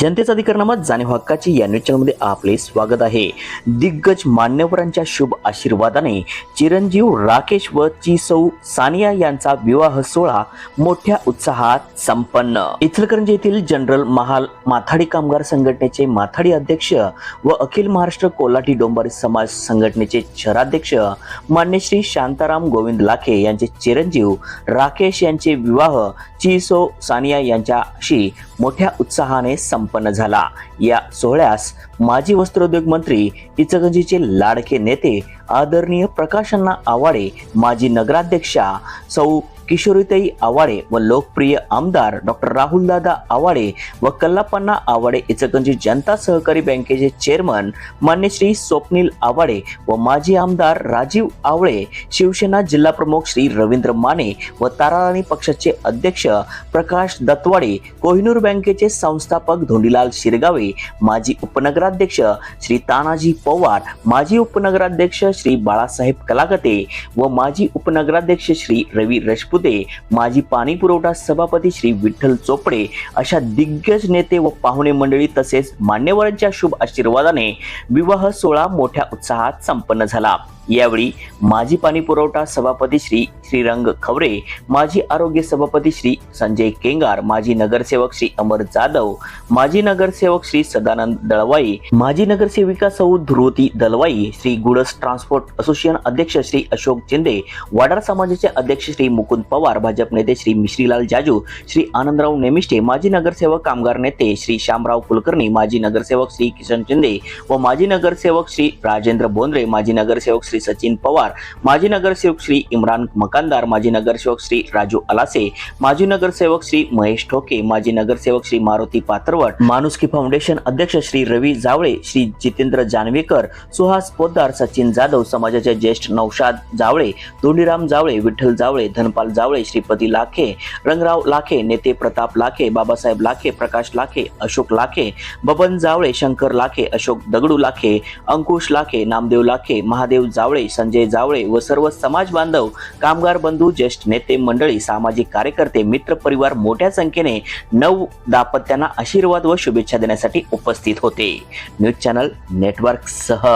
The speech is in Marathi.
जनतेचा अधिकारनामा जाणीव हक्काची या न्यूज चॅनलमध्ये आपले स्वागत आहे. दिग्गज मान्यवरांच्या शुभ आशीर्वादाने चिरंजीव राकेश व चिसौ सानिया यांचा विवाह सोहळा मोठ्या उत्साहात संपन्न. इचलकरंजी येथील जनरल महाल माथाडी कामगार संघटनेचे माथाडी अध्यक्ष व अखिल महाराष्ट्र कोल्हाटी डोंबारी समाज संघटनेचे शहराध्यक्ष मान्य श्री शांताराम गोविंद लाखे यांचे चिरंजीव राकेश यांचे विवाह चिसो सानिया यांच्याशी मोठ्या उत्साहाने संपन्न झाला. या सोहळ्यास माजी वस्त्रोद्योग मंत्री इचगंजीचे लाडके नेते आदरणीय प्रकाशन्ना आवाडे माजी नगराध्यक्षा सौ किशोरीताई आवाडे व लोकप्रिय आमदार डॉक्टर राहुलदादा आवाडे व कल्लापन्ना आवाडे इचकंजी जनता सहकारी बँकेचे चेअरमन मान्य श्री स्वप्नील आवाडे व माजी आमदार राजीव आवळे शिवसेना जिल्हा प्रमुख श्री रवींद्र माने व ताराराणी पक्षाचे अध्यक्ष प्रकाश दत्वाडे कोहिनूर बँकेचे संस्थापक धोंडीलाल शिरगावे माजी उपनगराध्यक्ष श्री तानाजी पवार माजी उपनगराध्यक्ष श्री बाळासाहेब कलागते व माजी उपनगराध्यक्ष श्री रवी रजपूत माजी पाणी पुरवठा सभापती श्री विठ्ठल चोपडे अशा दिग्गज नेते व पाहुणे मंडळी तसेच मान्यवरांच्या शुभ आशीर्वादाने विवाह सोहळा मोठ्या उत्साहात संपन्न झाला. यावेळी माजी पाणी पुरवठा सभापती श्री श्रीरंग खवरे माजी आरोग्य सभापती श्री संजय केंगार माजी नगरसेवक श्री अमर जाधव माजी नगरसेवक श्री सदानंद दळवाई माजी नगरसेविका Sau Dhruvati Dalvai Shri goods transport association अध्यक्ष श्री अशोक चिंदे वाडार समाजाचे अध्यक्ष श्री मुकुंद पवार भाजप नेते श्री मिश्रीलाल जाजू श्री आनंदराव नेमिष्टे माजी नगरसेवक कामगार नेते श्री श्यामराव कुलकर्णी माजी नगरसेवक श्री किशन शिंदे व माजी नगरसेवक श्री राजेंद्र बोंद्रे माजी नगरसेवक श्री सचिन पवार माजी नगरसेवक श्री इम्रान मकानदार माजी नगरसेवक श्री राजू अलासे माजी नगरसेवक श्री महेश ठोके माजी नगरसेवक श्री मारुती पात्रवट माणुसकी फाउंडेशन अध्यक्ष श्री रवी जावळे श्री जितेंद्र जानवेकर सुहास पोद्दार सचिन जाधव समाजाचे ज्येष्ठ नौशाद जावळे धोंडीराम जावळे विठ्ठल जावळे धनपाल जावळे श्रीपती लाखे रंगराव लाखे नेते प्रताप लाखे बाबासाहेब लाखे प्रकाश लाखे अशोक लाखे बबन जावळे शंकर लाखे अशोक दगडू लाखे अंकुश लाखे नामदेव लाखे महादेव जावळे संजय जावळे व सर्व समाज बांधव कामगार बंधू ज्येष्ठ नेते मंडळी सामाजिक कार्यकर्ते मित्र परिवार मोठ्या संख्येने नऊ दाम्पत्यांना आशीर्वाद व शुभेच्छा देण्यासाठी उपस्थित होते. न्यूज चॅनल नेटवर्क सह